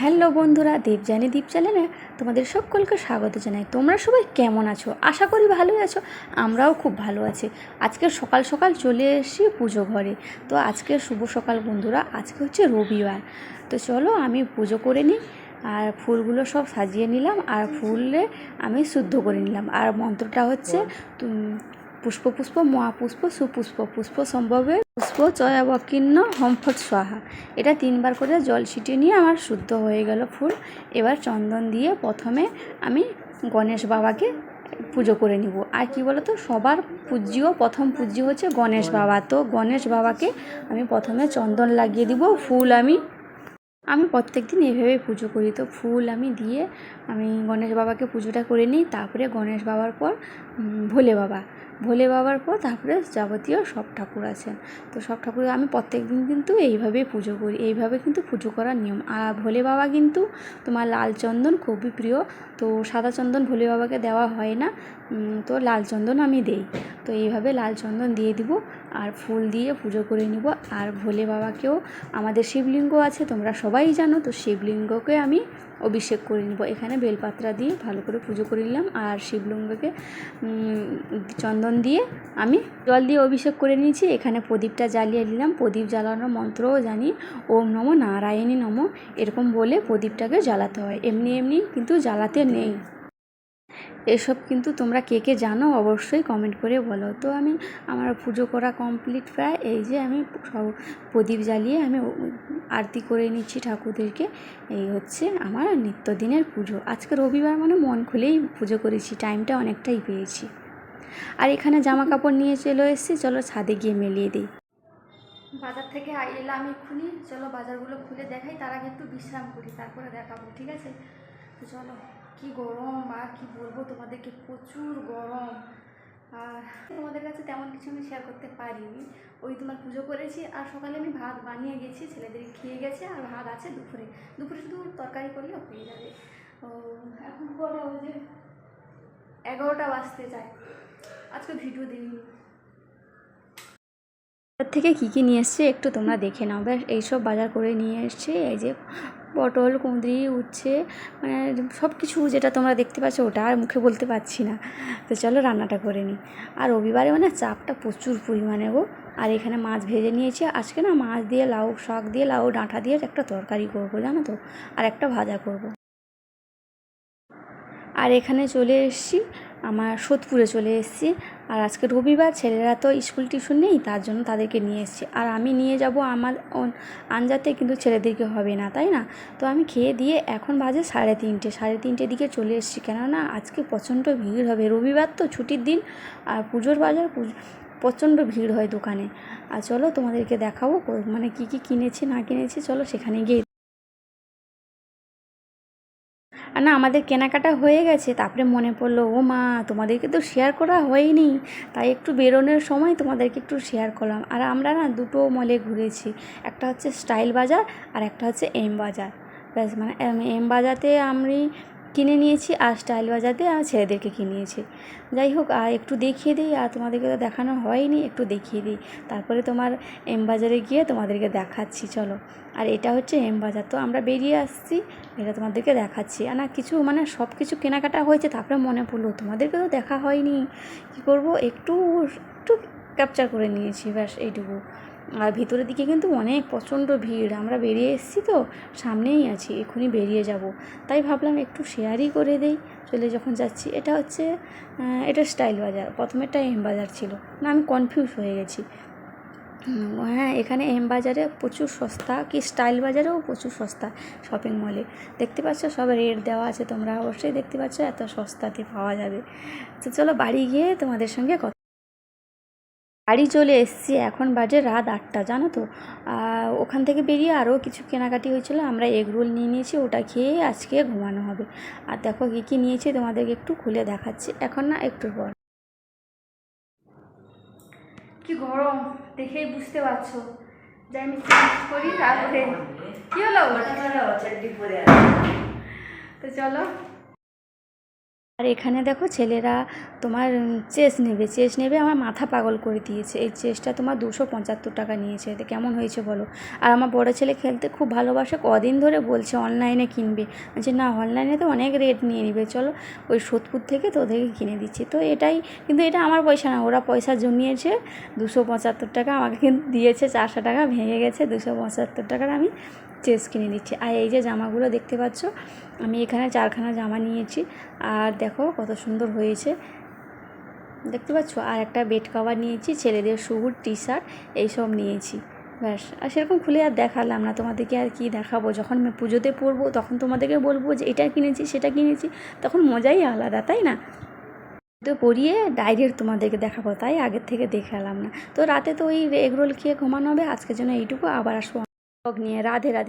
Hello বন্ধুরা দেবজানি দীপ চ্যানেলে তোমাদের সকলকে স্বাগত জানাই। তোমরা সবাই কেমন আছো? আশা করি ভালোই আছো আমরাও খুব ভালো আছি। আজকে সকাল সকাল চলে এসেছি পুজো ঘরে। তো আজকে শুভ সকাল বন্ধুরা আজকে হচ্ছে রবিবার। তো চলো আমি পুজো করে নিই আর ফুলগুলো সব সাজিয়ে নিলাম আর ফুলে আমি শুদ্ধ করে নিলাম। আর মন্ত্রটা হচ্ছে পুষ্প পুষ্প মহাপুষ্প সুপুষ্প পুষ্প, সম্ভবে পুষ্প চয়াবকীর্ণ হমফট সোহা এটা তিনবার করে জল ছিটিয়ে নিয়ে আমার শুদ্ধ হয়ে গেল ফুল। এবার চন্দন দিয়ে প্রথমে আমি গণেশ বাবাকে পুজো করে নিব। আর কি বলো তো সবার পূজ্য প্রথম পূজ্য হচ্ছে গণেশ বাবা। তো গণেশ বাবাকে আমি প্রথমে চন্দন লাগিয়ে দিব, ফুল আমি আমি প্রত্যেক দিন এইভাবেই পুজো করি। তো ফুল আমি দিয়ে আমি গণেশ বাবাকে পুজোটা করে নিই, তারপরে গণেশ বাবার পর ভোলে বাবা। ভোলে বাবার পর তারপরে যাবতীয় সব ঠাকুর আছেন তো সব ঠাকুর আমি প্রত্যেক দিন কিন্তু এইভাবেই পুজো করি। এইভাবে কিন্তু পুজো করার নিয়ম। আর ভোলে বাবা কিন্তু তোমার লাল চন্দন খুবই প্রিয়। তো সাদা চন্দন ভোলে বাবাকে দেওয়া হয় না। তো লাল চন্দন আমি দেই। তো এইভাবে লাল চন্দন দিয়ে দিব আর ফুল দিয়ে পুজো করে নিব। আর ভোলে বাবাকেও, আমাদের শিবলিঙ্গ আছে, তোমরা সবাই জানো, তো শিবলিঙ্গকে আমি অভিষেক করে নিব। এখানে বেলপাত্রা দিয়ে ভালো করে পুজো করে নিলাম আর শিবলিঙ্গকে চন্দন দিয়ে আমি জল দিয়ে অভিষেক করে নিয়েছি। এখানে প্রদীপটা জ্বালিয়ে নিলাম প্রদীপ জ্বালানোর মন্ত্রও জানি, ওম নম নারায়ণী নম, এরকম বলে প্রদীপটাকে জ্বালাতে হয়। এমনি এমনি কিন্তু জ্বালাতে নেই। এসব কিন্তু তোমরা কে কে জানো অবশ্যই কমেন্ট করে বলো। তো আমি আমার পুজো করা কমপ্লিট প্রায় এই যে আমি সব প্রদীপ জ্বালিয়ে আমি আরতি করে নিচ্ছি ঠাকুরদেরকে। এই হচ্ছে আমার নিত্যদিনের পুজো। আজকে রবিবার মানে মন খুলেই পুজো করেছি টাইমটা অনেকটাই পেয়েছি। আর এখানে জামা কাপড় নিয়ে চলে এসেছি, চলো ছাদে গিয়ে মেলিয়ে দিই। বাজার থেকে এলাম এক্ষুনি চলো বাজারগুলো খুলে দেখাই, তার একটু বিশ্রাম করি, তারপরে দেখাবো, ঠিক আছে? চলো। কি গরম, আর কি বলব তোমাদেরকে? প্রচুর গরম। আর তোমাদের কাছে তেমন কিছু আমি শেয়ার করতে পারিনি। ওই তোমার পুজো করেছি, আর সকালে আমি ভাত বানিয়ে গেছি, ছেলেদের খেয়ে গেছে, আর ভাত আছে দুপুরে। দুপুরে শুধু তরকারি করলে হয়ে যাবে। এখন ওই যে এগারোটা বাজতে যায় আজকে ভিডিও দিইনি। থেকে কী কী নিয়ে এসছে একটু তোমরা দেখে নাও। ব্যাস, এইসব বাজার করে নিয়ে এসছে, এই যে পটল, কুঁদরি, উচ্ছে মানে সব কিছু যেটা তোমরা দেখতে পাচ্ছ ওটা আর মুখে বলতে পারছি না। তো চলো রান্নাটা করে নিই। আর রবিবারে মানে চাপটা প্রচুর পরিমাণে গো। আর এখানে মাছ ভেজে নিয়েছি। আজকে না মাছ দিয়ে লাউ, শাক দিয়ে লাউ, ডাঁটা দিয়ে একটা তরকারি করব, জানো তো? আর একটা ভাজা করব। আর এখানে চলে এসেছি আমার সোদপুরে চলে এসেছি। আর আজকে রবিবার, ছেলেরা তো স্কুল টিউশন নেই, তার জন্য তাদেরকে নিয়ে এসেছি। আর আমি নিয়ে যাব আমার আনজাতে, কিন্তু ছেলেদেরকে হবে না, তাই না? তো আমি খেয়ে দিয়ে এখন বাজে সাড়ে তিনটে সাড়ে তিনটে দিকে চলে এসেছি। কেননা আজকে প্রচণ্ড ভিড় হবে। রবিবার তো ছুটির দিন, আর পুজোর বাজার প্রচণ্ড ভিড় হয় দোকানে। আর চলো তোমাদেরকে দেখাবো মানে কী কী কিনেছি, না কিনেছি, চলো সেখানে গিয়ে না, আমাদের কেনাকাটা হয়ে গেছে। তারপরে মনে পড়ল, ও মা, তোমাদেরকে তো শেয়ার করা হয়নি। তাই একটু বেরোনোর সময় তোমাদেরকে একটু শেয়ার করলাম। আর আমরা না দুটো মলে ঘুরেছি। একটা হচ্ছে স্টাইল বাজার আর একটা হচ্ছে এম বাজার। ব্যাস মানে এম- এম বাজাতে আমি কিনে নিয়েছি আর স্টাইল বাজাতে আর ছেলেদেরকে কিনিয়েছি। যাই হোক, আর একটু দেখিয়ে দিই, আর তোমাদেরকে তো দেখানো হয়নি, একটু দেখিয়ে দিই। তারপরে তোমার এম বাজারে গিয়ে তোমাদেরকে দেখাচ্ছি, চলো। আর এটা হচ্ছে এম বাজার। তো আমরা বেরিয়ে আসছি, এটা তোমাদেরকে দেখাচ্ছি। আর না, কিছু মানে সব কিছু কেনাকাটা হয়েছে, তারপরে মনে পড়ল, তোমাদেরকে তো দেখা হয়নি। কী করব? একটু একটু ক্যাপচার করে নিয়েছি, ব্যাস, এইটুকু। আর ভিতরের দিকে কিন্তু অনেক প্রচণ্ড ভিড়। আমরা বেরিয়ে এসেছি তো, সামনেই আছি, এক্ষুনি বেরিয়ে যাব। তাই ভাবলাম একটু শেয়ারই করে দেই। চলে যখন যাচ্ছি, এটা হচ্ছে এটা স্টাইল বাজার। প্রথমেরটা এম বাজার ছিল। না, আমি কনফিউজ হয়ে গেছি। হ্যাঁ এখানে এম বাজারে প্রচুর সস্তা, কি স্টাইল বাজারেও প্রচুর সস্তা শপিং মলে দেখতে পাচ্ছ, সব রেট দেওয়া আছে তোমরা। অবশ্যই দেখতে পাচ্ছ, এত সস্তাতে পাওয়া যাবে। তো চলো বাড়ি গিয়ে তোমাদের সঙ্গে কথা বাড়ি চলে এসেছি এখন বাজে রাত আটটা জানো তো? ওখান থেকে বেরিয়ে আরও কিছু কেনাকাটি হয়েছিল আমরা এগ রোল নিয়ে নিয়েছি ওটা খেয়ে আজকে ঘুমানো হবে। আর দেখো কী কী নিয়েছি তোমাদেরকে একটু খুলে দেখাচ্ছি এখন না একটু পর কি গরম দেখেই বুঝতে পারছ। যাই আমি চেঞ্জ করি তারপরে কি হলো? তো চলো আর এখানে দেখো ছেলেরা তোমার চেস নেবে। চেস নেবে আমার মাথা পাগল করে দিয়েছে। এই চেসটা তোমার দুশো পঁচাত্তর টাকা নিয়েছে। এতে কেমন হয়েছে বলো? আর আমার বড় ছেলে খেলতে খুব ভালোবাসে। কদিন ধরে বলছে অনলাইনে কিনবে। বলছে, না, অনলাইনে তো অনেক রেট নিয়ে নিবে। চলো, ওই সোদপুর থেকে তো ওদেরকে কিনে দিচ্ছি। তো এটাই, কিন্তু এটা আমার পয়সা না। ওরা পয়সা জমিয়েছে দুশো পঁচাত্তর টাকা, আমাকে কিন্তু দিয়েছে চারশো টাকা, ভেঙে গেছে দুশো পঁচাত্তর টাকার আমি চেস কিনে দিচ্ছি। আর এই যে জামাগুলো দেখতে পাচ্ছ, আমি এখানে চারখানা জামা নিয়েছি। আর দেখো কত সুন্দর হয়েছে। দেখতে পাচ্ছ? আর একটা বেড কভার নিয়েছি, ছেলেদের শুট টি শার্ট এইসব নিয়েছি। ব্যাস। আর সেরকম খুলে আর দেখালাম না। তোমাদেরকে আর কি দেখাবো? যখন আমি পুজোতে পরবো, তখন তোমাদেরকে বলব যে, এটা কিনেছি, সেটা কিনেছি। তখন মজাই আলাদা, তাই না? তো পরিয়ে ডাইরেক্ট তোমাদেরকে দেখাবো, তাই আগের থেকে দেখালাম না। তো রাতে তো ওই এগরোল খেয়ে ঘুমানো হবে। আজকের জন্য এইটুকু। আবার আসব নিয়ে। রাধে রাধে।